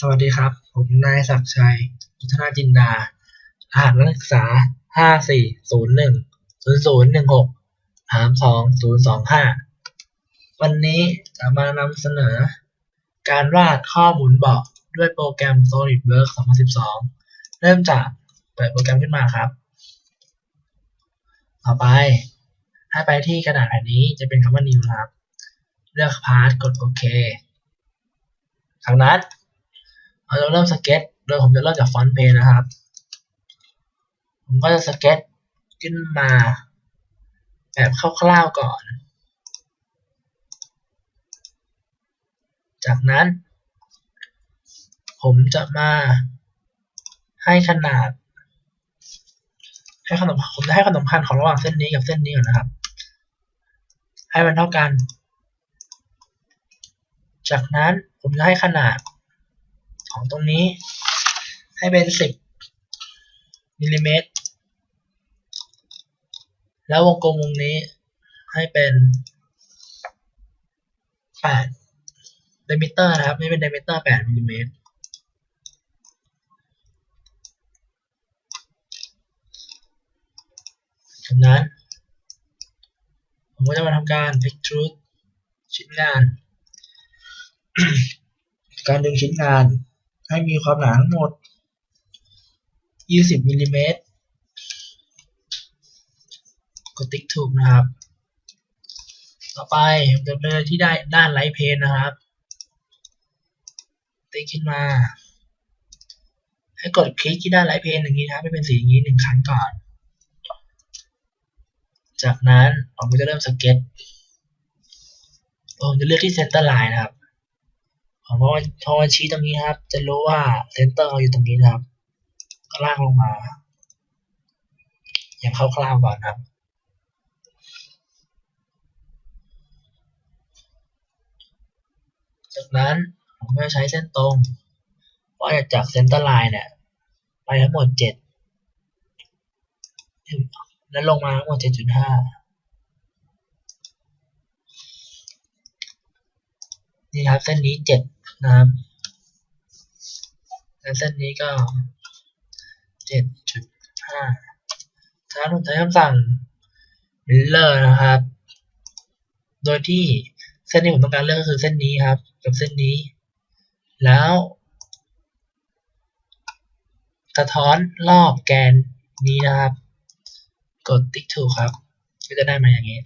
สวัสดีครับ ผมนายศักดิ์ชัยยุทธนาจินดา รหัสนักศึกษาห้าสี่ศูนย์หนึ่งศูนย์ศูนย์หนึ่งหกสามสองศูนย์สองห้าวันนี้จะมานำเสนอ การวาดข้อมุนเบาะด้วยโปรแกรม SolidWorks 2012 เริ่มจากเปิดโปรแกรมขึ้นมาครับ ต่อไป ให้ไปที่กระดาษแผ่นนี้จะเป็นคำว่า New ครับ เลือกพาร์ทกดโอเคจากนั้น เราจะเริ่มสเก็ต โดยผมจะเริ่มจากฟอนต์เพย์นะครับ ผมก็จะสเก็ตขึ้นมา แบบคร่าวๆก่อน จากนั้น ผมจะมาให้ขนาด ให้ขนมผมจะให้ขนมพันของระหว่างเส้นนี้กับเส้นนี้ก่อนนะครับ ให้มันเท่ากัน จากนั้นผมจะให้ขนาด ของตรงนี้ ให้เป็น10มิลลิเมตร แล้ววงกลมวงนี้ให้เป็น8เดมิเตอร์นะครับ ไม่เป็นเดมิเตอร์8มิลลิเมตรจากนั้น ผมก็จะมาทำการ extrude ชิ้นงาน การดึงชิ้นงาน ให้มีความหนาทั้งหมด 20มิลลิเมตรกดติ๊กถูกนะครับ ต่อไปผมจะไปที่ได้ด้านไลท์เพนนะครับ ติ๊กขึ้นมา ให้กดคลิกที่ด้านไลท์เพนอย่างนี้นะครับให้เป็นสีอย่างนี้หนึ่งครั้งก่อน จากนั้นผมก็จะเริ่มสเก็ตผมจะเลือกที่เซนเตอร์ไลน์นะครับ ผมว่าพอมาชี้ตรงนี้ครับ จะรู้ว่าเซนเตอร์เราอยู่ตรงนี้นะครับก็ลากลงมา อย่างคร่าวๆก่อนครับ จากนั้นผมก็จะใช้เส้นตรงว่าจากเซนเตอร์ไลน์เนี่ย ไปทั้งหมดเจ็ดแล้วลงมาทั้งหมดเจ็ดจุดห้านี่ครับเส้นนี้เจ็ด นะครับและเส้นนี้ก็เจ็ดจุดห้าถ้าผมใช้คำสั่ง Miller นะครับ โดยที่เส้นที่ผมต้องการเลือกก็คือเส้นนี้ครับ กับเส้นนี้ แล้วสะท้อนรอบแกนนี้นะครับ กดติ๊กถูกครับ ก็จะได้มาอย่างนี้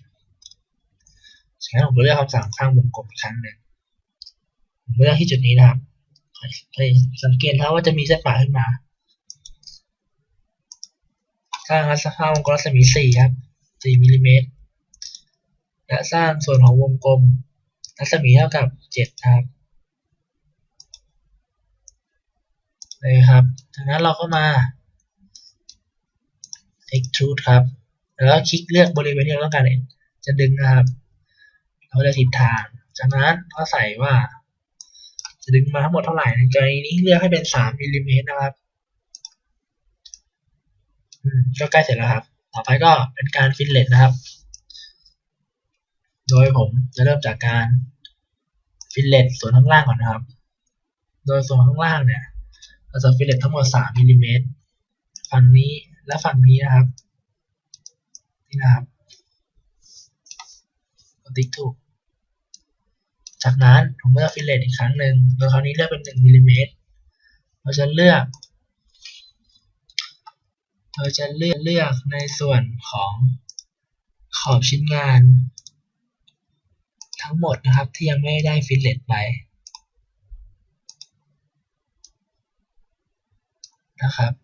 จากนั้นผมเลือกคำสั่งสร้างวงกลมอีกครั้งหนึ่ง เลือกที่จุดนี้นะครับสังเกตแล้วว่าจะมีเส้นปะขึ้นมา สร้างรัศมีวงกลมรัศมี4ครับ4มิลลิเมตร และสร้างส่วนของวงกลมรัศมีเท่ากับ7ครับเลยครับจากนั้นเราก็มา extrude ครับ แล้วคลิกเลือกบริเวณที่เราต้องการจะดึงนะครับ เราเลือกทิศทาง จากนั้นก็ใส่ว่า จะดึงมาทั้งหมดเท่าไหร่ในกรณีนี้เลือกให้เป็น3มิลลิเมตรนะครับก็ใกล้เสร็จแล้วครับ ต่อไปก็เป็นการฟิลเลตนะครับ โดยผมจะเริ่มจากการฟิลเลตส่วนข้างล่างก่อนนะครับ โดยส่วนข้างล่างเนี่ย เราจะฟิลเลตทั้งหมด3มิลลิเมตร ฝั่งนี้และฝั่งนี้นะครับ นี่นะครับกดติ๊กถูก จากนั้นผมก็จะฟิลเลตอีกครั้งหนึ่งโดยคราวนี้เลือกเป็น1มิลลิเมตรเราจะเลือกเราจะเลือกเลือกในส่วนของขอบชิ้นงาน ทั้งหมดนะครับที่ยังไม่ได้ฟิลเลตไปนะครับ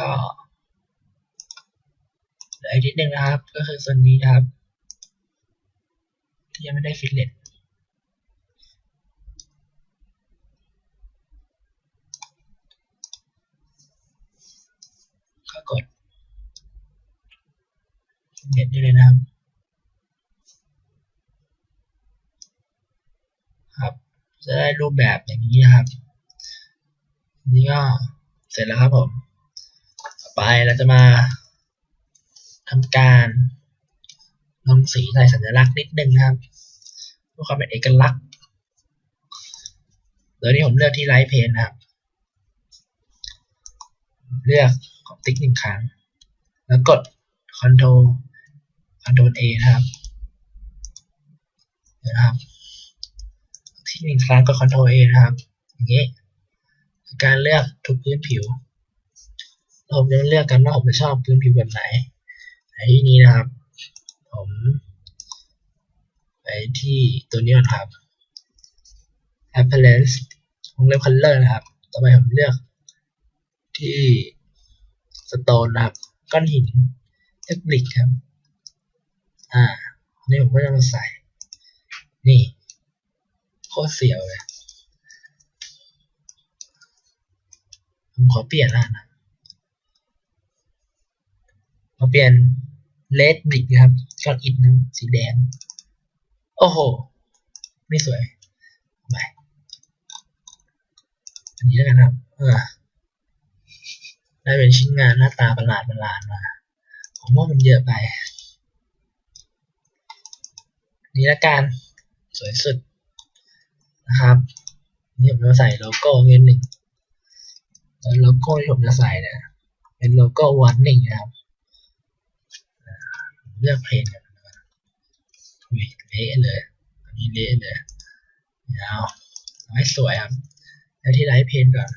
ก็เหลื อีกนิดนึงนะครับ ก็คือส่วนนี้นะครับ ที่ยังไม่ได้ฟิลเลตก็กดเน็ตได้เลยนะครับครับ จะได้รูปแบบอย่างนี้นะครับ นี่ก็เสร็จแล้วครับผม ต่อไปเราจะมา ทำการลงสีใส่สัญลักษณ์นิดนึงนะครับเพื่อความเป็นเอกลักษณ์โดยที่ผมเลือกที่ไลท์เพนนะครับ เลือกของติ๊กหนึ่งครั้ง แล้วกด Ctrl Ctrl A นะครับนะครับที่หนึ่งครั้งกด Ctrl A นะครับอย่างนี้การเลือกทุกพื้นผิวเราจะเลือกกันว่าผมจะชอบพื้นผิวแบบไหน ในที่นี้นะครับ ผมไปที่ตัวนี้ก่อนครับ appearance ผมเลือก color นะครับ ต่อไปผมเลือกที่ stone นะครับก้อนหินเลือกบลิกครับ อ่าอันนี่ผมก็จะมาใส่ นี่ โคตรเสียวเลย ผมขอเปลี่ยนแล้วนะ ขอเปลี่ยนเลดบิกนะครับก้อนอิฐนึงสีแดง โอ้โห ไม่สวยไปอันนี้แล้วกันครับเออได้เป็นชิ้นงานหน้าตาประหลาดประหลาดมาผมว่ามันเยอะไป นี่ละกันสวยสุดนะครับ นี่ผมจะใส่โลโก้เงินหนึ่งแล้วโลโก้ที่ผมจะใส่เนี่ยเป็นโลโก้วันหนึ่งนะครับ เลือกเพลงกันถุยเละเลยอันนี้เละเลยยาเอาให้สวยครับแล้วที่ไลท์เพนก่อน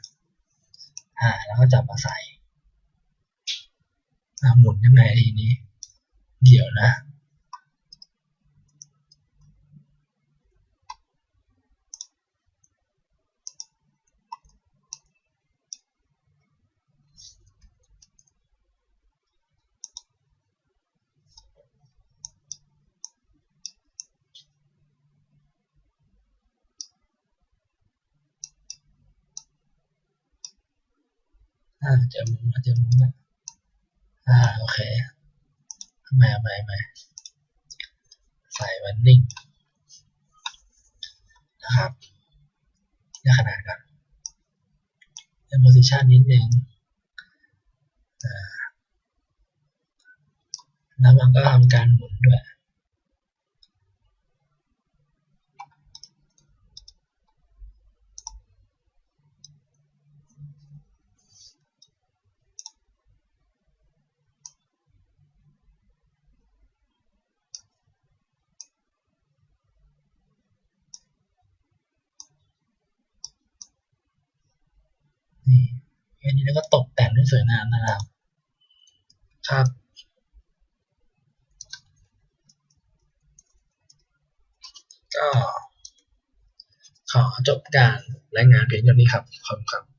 อ่า แล้วก็จับมาใส่อ่าหมุนยังไงทีนี้ เดี๋ยวนะ อ่าเจอมุมแล้วเจอมุมแล้วอ่าโอเคทำไมทำไมทำไมใส่วันนิ่งนะครับเลือกขนาดก่อนเลือก position นิดนึงอ่าแล้วมันก็ทำการหมุนด้วย นี่แค่นี้แล้วก็ตกแต่งด้วยสวยงามนะครับ ครับ ก็ขอจบการรายงานเพียงเท่านี้ครับ ขอบคุณครับ